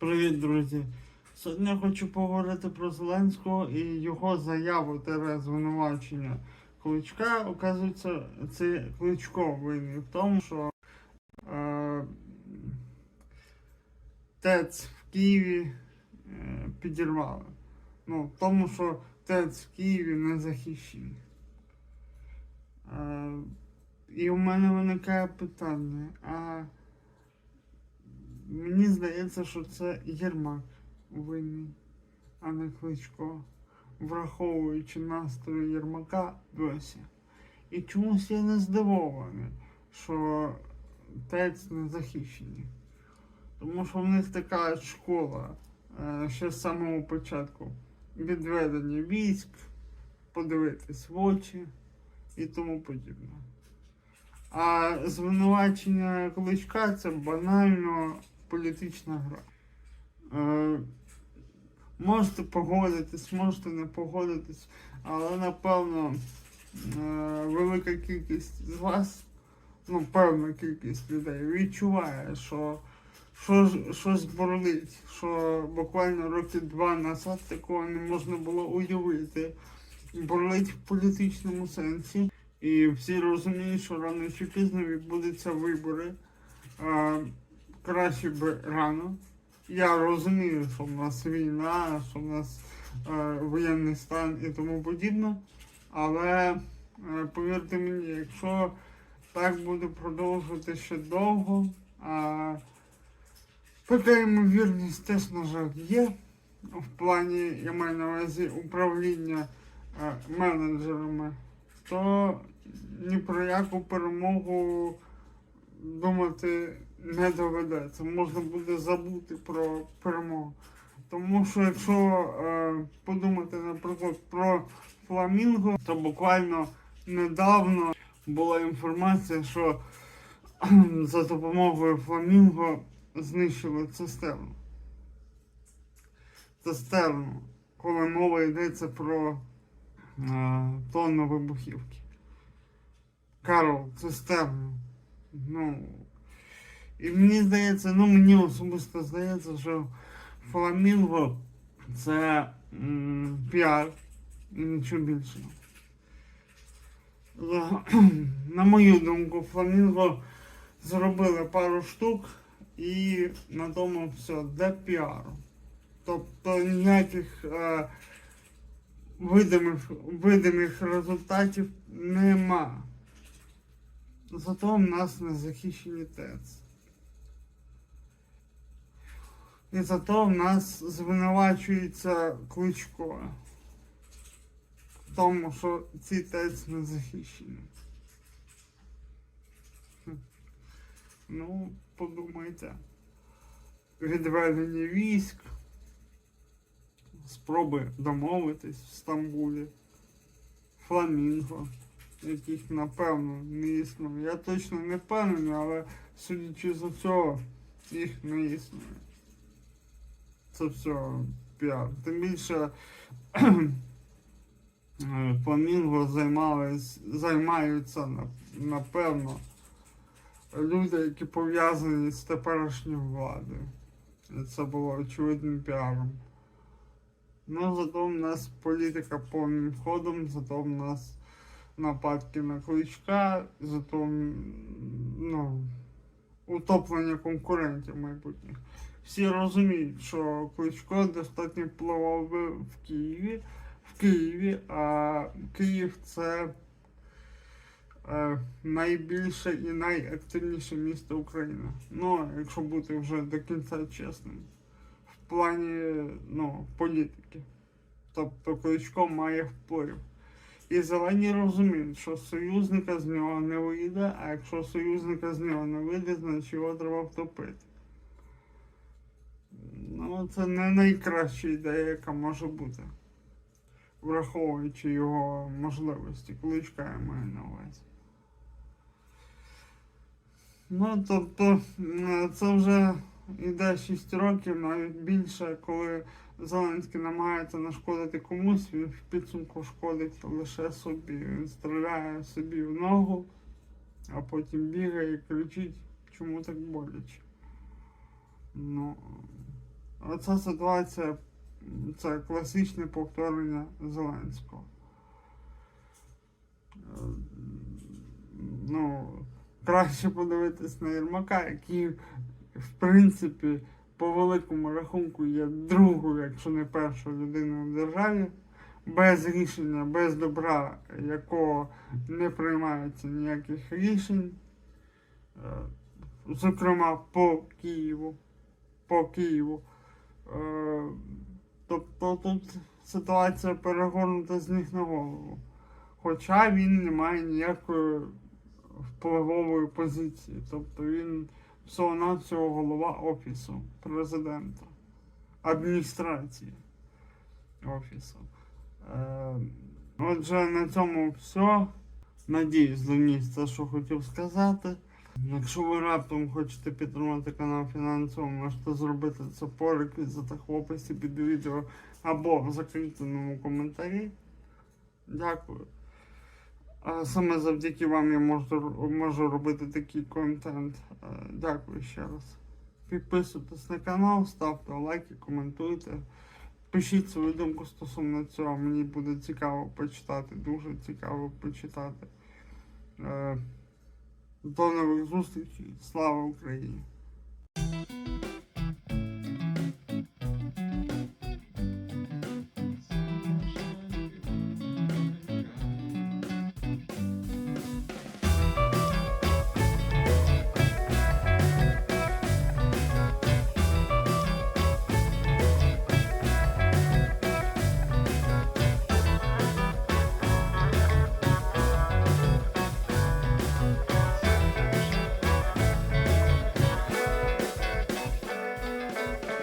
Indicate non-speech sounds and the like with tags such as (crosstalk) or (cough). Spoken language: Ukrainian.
Привіт, друзі! Сьогодні хочу поговорити про Зеленського і його заяву та звинувачення Кличка. Оказується, це Кличко винний в тому, що е, ТЕЦ в Києві е, підірвали. Ну, в тому, що ТЕЦ в Києві не захищений. Е, і у мене виникає питання, а Мені здається, що це Єрмак винний, а не Кличко, враховуючи настрої Єрмака досі. І чомусь я не здивований, що ТЕЦ не захищені. Тому що в них така школа е, ще з самого початку відведення військ, подивитись в очі і тому подібне. А звинувачення Кличка це банально політична гра. Е, можете погодитись, можете не погодитись, але напевно е, велика кількість з вас, ну певна кількість людей відчуває, що що, щось бурлить, що буквально роки два назад такого не можна було уявити. Бурлить в політичному сенсі. І всі розуміють, що рано чи пізно відбудуться вибори. Краще б рано. Я розумію, що в нас війна, що в нас е, воєнний стан і тому подібне. Але е, повірте мені, якщо так буде продовжувати ще довго, а така ймовірність теж, на жаль, є. В плані, я маю на увазі управління е, менеджерами, то ні про яку перемогу думати не доведеться. Можна буде забути про перемогу. Тому що якщо е, подумати, наприклад, про фламінго, то буквально недавно була інформація, що (clears throat) за допомогою фламінго знищили цистерну. Цистерну, коли мова йдеться про е, тонну вибухівки. Карл, цистерну. Ну, і мені здається, ну мені особисто здається, що фламінго це м, піар і нічого більшого. (clears throat) На мою думку, фламінго зробили пару штук і на тому все, де піару. Тобто ніяких е, видимих, видимих результатів нема. Зато в нас не захищені ТЕЦ. І зато в нас звинувачується Кличко в тому, що ці ТЕЦ не захищені. Ну, подумайте. Відведення військ, спроби домовитись в Стамбулі, Фламінго, яких напевно не існує. Я точно не впевнений, але судячи з цього, їх не існує це все піар. Тим більше (clears throat) Фламінго займаються напевно люди, які пов'язані з теперішньою владою. І це було очевидним піаром. Ну, зато в нас політика повним ходом, зато в нас нападки на кличка, зато ну, утоплення конкурентів майбутніх всі розуміють, що Кличко достатньо впливав би в Києві, в Києві, а Київ це е, найбільше і найактивніше місто України. Ну, якщо бути вже до кінця чесним, в плані ну, політики. Тобто Кличко має вплив. І зелені розуміють, що союзника з нього не вийде, а якщо союзника з нього не вийде, значить його треба втопити. Ну, це не найкраща ідея, яка може бути. Враховуючи його можливості, кличка я маю на увазі. Ну, тобто, це вже йде 6 років, навіть більше, коли Зеленський намагається нашкодити комусь, він в підсумку шкодить лише собі. Він стріляє собі в ногу, а потім бігає і кричить, чому так боляче. Ну, Оця ситуація це класичне повторення Зеленського. Ну, краще подивитись на Єрмака, який, в принципі, по великому рахунку є другою, якщо не першою людиною в державі, без рішення, без добра, якого не приймається ніяких рішень, Е, зокрема по Києву. По Києву. Е, Тобто тут ситуація перегорнута з ніг на голову. Хоча він не має ніякої впливової позиції. Тобто він всього-навсього голова офісу президента, адміністрації офісу. Е, отже, на цьому все. Надіюсь, доніс те, що хотів сказати. Якщо ви раптом хочете підтримати канал фінансово, можете зробити це по реквізитах в описі під відео або в закріпленому коментарі. Дякую. Саме завдяки вам я можу, можу робити такий контент. Е, Дякую ще раз. Підписуйтесь на канал, ставте лайки, коментуйте. Пишіть свою думку стосовно цього. Мені буде цікаво почитати, дуже цікаво почитати. Е, До нових зустрічей. Слава Україні!